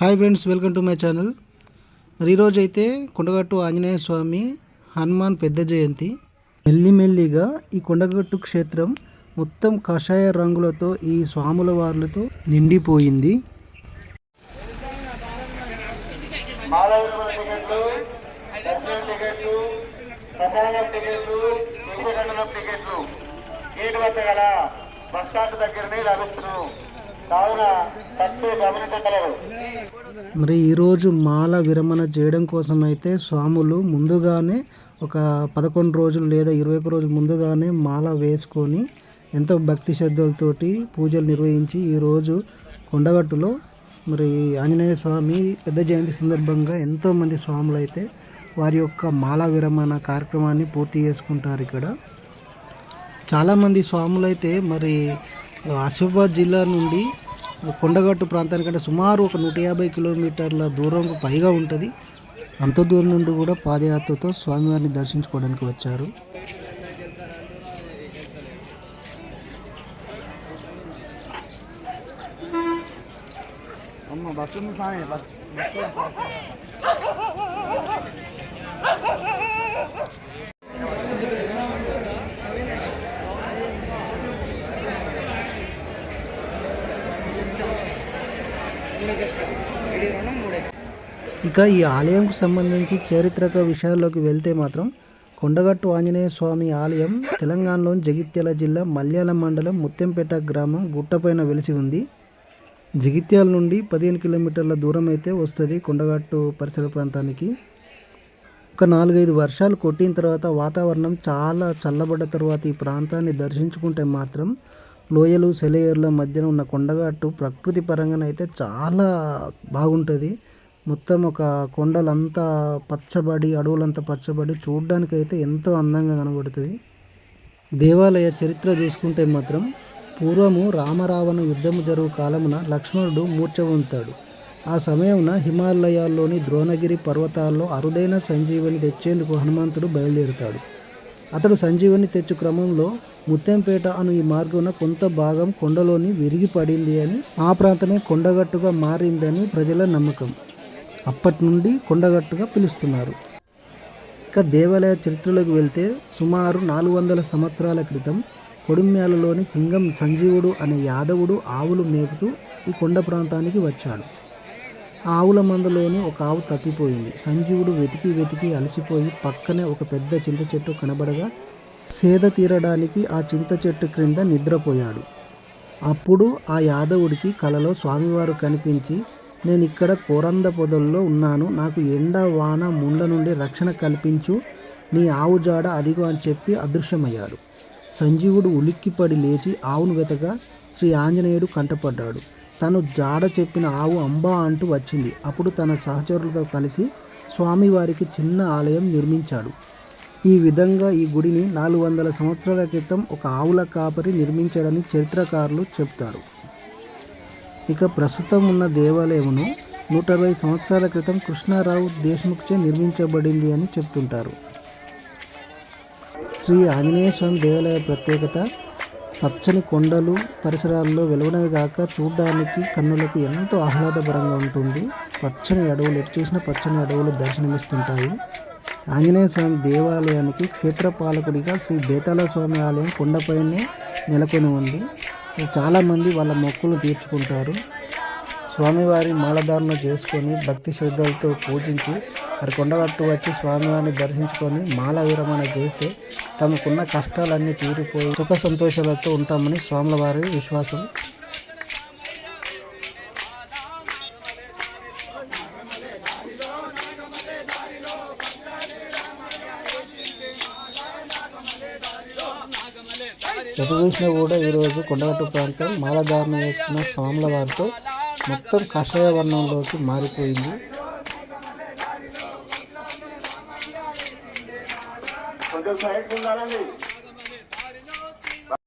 Hi friends welcome to my channel. మరి ఈరోజు అయితే కొండగట్టు ఆంజనేయ స్వామి హనుమాన్ పెద్ద జయంతి. మెల్లిమెల్లిగా ఈ కొండగట్టు క్షేత్రం మొత్తం కషాయ రంగులతో ఈ స్వాముల వార్లతో నిండిపోయింది. టికెట్లు వద్ద గల బస్ స్టాండ్ దగ్గరనే లభిస్తున్నాం కావున గమనించగలరు. మరి ఈరోజు మాల విరమణ చేయడం కోసం అయితే స్వాములు ముందుగానే ఒక పదకొండు రోజులు లేదా ఇరవై ఒక రోజులు ముందుగానే మాల వేసుకొని ఎంతో భక్తి శ్రద్ధలతోటి పూజలు నిర్వహించి ఈరోజు కొండగట్టులో మరి ఆంజనేయ స్వామి పెద్ద జయంతి సందర్భంగా ఎంతోమంది స్వాములు అయితే వారి యొక్క మాల విరమణ కార్యక్రమాన్ని పూర్తి చేసుకుంటారు ఇక్కడ. చాలామంది స్వాములు అయితే మరి ఆసిఫాబాద్ జిల్లా నుండి కొండగట్టు ప్రాంతానికంటే సుమారు ఒక నూట యాభై కిలోమీటర్ల దూరం పైగా ఉంటుంది. అంత దూరం నుండి కూడా పాదయాత్రతో స్వామివారిని దర్శించుకోవడానికి వచ్చారు. ఇక ఈ ఆలయంకు సంబంధించి చారిత్రక విషయాల్లోకి వెళ్తే మాత్రం కొండగట్టు ఆంజనేయ స్వామి ఆలయం తెలంగాణలోని జగిత్యాల జిల్లా మల్యాల మండలం ముత్యంపేట గ్రామం గుట్టపైన వెలిసి ఉంది. జగిత్యాల నుండి పదిహేను కిలోమీటర్ల దూరం అయితే వస్తుంది కొండగట్టు పరిసర ప్రాంతానికి. ఒక నాలుగైదు వర్షాలు కొట్టిన తర్వాత వాతావరణం చాలా చల్లబడ్డ తర్వాత ఈ ప్రాంతాన్ని దర్శించుకుంటే మాత్రం లోయలు సెలయేర్ల మధ్యన ఉన్న కొండగట్టు ప్రకృతి పరంగానైతే చాలా బాగుంటుంది. మొత్తం ఒక కొండలంతా పచ్చబడి అడవులంతా పచ్చబడి చూడ్డానికి అయితే ఎంతో అందంగా కనబడుతుంది. దేవాలయ చరిత్ర చూసుకుంటే మాత్రం పూర్వము రామరావణ యుద్ధము జరుగు కాలమున లక్ష్మణుడు మూర్ఛ ఉంటాడు ఆ సమయమున హిమాలయాల్లోని ద్రోణగిరి పర్వతాల్లో అరుదైన సంజీవిని తెచ్చేందుకు హనుమంతుడు బయలుదేరుతాడు. అతడు సంజీవుని తెచ్చు క్రమంలో ముత్యంపేట అను ఈ మార్గమున కొంత భాగం కొండలోని విరిగి పడింది అని ఆ ప్రాంతమే కొండగట్టుగా మారిందని ప్రజల నమ్మకం. అప్పటి నుండి కొండగట్టుగా పిలుస్తున్నారు. ఇక దేవాలయ చరిత్రలోకి వెళ్తే సుమారు నాలుగు వందల సంవత్సరాల క్రితం కొడుమ్యాలలోని సింగం సంజీవుడు అనే యాదవుడు ఆవులు మేపుతూ ఈ కొండ ప్రాంతానికి వచ్చాడు. ఆవుల మందలోని ఒక ఆవు తప్పిపోయింది. సంజీవుడు వెతికి వెతికి అలసిపోయి పక్కనే ఒక పెద్ద చింత చెట్టు కనబడగా సేద తీరడానికి ఆ చింత చెట్టు క్రింద నిద్రపోయాడు. అప్పుడు ఆ యాదవుడికి కలలో స్వామివారు కనిపించి నేను ఇక్కడ కోరంద పొదల్లో ఉన్నాను. నాకు ఎండ వాన ముండ్ల నుండి రక్షణ కల్పించు. నీ ఆవు జాడ అదిగో అని చెప్పి అదృశ్యమయ్యాడు. సంజీవుడు ఉలిక్కిపడి లేచి ఆవును వెతగా శ్రీ ఆంజనేయుడు కంటపడ్డాడు. తను జాడ చెప్పిన ఆవు అంబా అంటూ వచ్చింది. అప్పుడు తన సహచరులతో కలిసి స్వామివారికి చిన్న ఆలయం నిర్మించాడు. ఈ విధంగా ఈ గుడిని నాలుగు వందల సంవత్సరాల క్రితం ఒక ఆవుల కాపరి నిర్మించాడని చరిత్రకారులు చెప్తారు ఇక ప్రస్తుతం ఉన్న దేవాలయమును నూట అరవై సంవత్సరాల క్రితం కృష్ణారావు దేశ్ముఖ్చే నిర్మించబడింది అని చెప్తుంటారు. శ్రీ ఆంజనేయ స్వామి దేవాలయ ప్రత్యేకత పచ్చని కొండలు పరిసరాల్లో వెలువడమే కాక చూడడానికి కన్నులకు ఎంతో ఆహ్లాదకరంగా ఉంటుంది. పచ్చని అడవులు ఎటు చూసిన పచ్చని అడవులు దర్శనమిస్తుంటాయి. ఆంజనేయ స్వామి దేవాలయానికి క్షేత్రపాలకుడిగా శ్రీ బేతాళ స్వామి ఆలయం కొండపైనే నెలకొని ఉంది. చాలామంది వాళ్ళ మొక్కులు తీర్చుకుంటారు. స్వామివారి మాలధారణ చేసుకొని భక్తి శ్రద్ధలతో పూజించి మరి కొండగట్టు వచ్చి స్వామివారిని దర్శించుకొని మాల విరమణ చేస్తే తమకున్న కష్టాలన్నీ తీరిపోయి సుఖ సంతోషాలతో ఉంటామని స్వాముల వారి విశ్వాసం. ఎటు చూసినా కూడా ఈరోజు కొండగట్టు ప్రాంతం మాలధారణ చేసుకున్న స్వాముల వారితో మొత్తం కషాయ వర్ణంలోకి మారిపోయింది. अंकल साइड कौन डालेंगे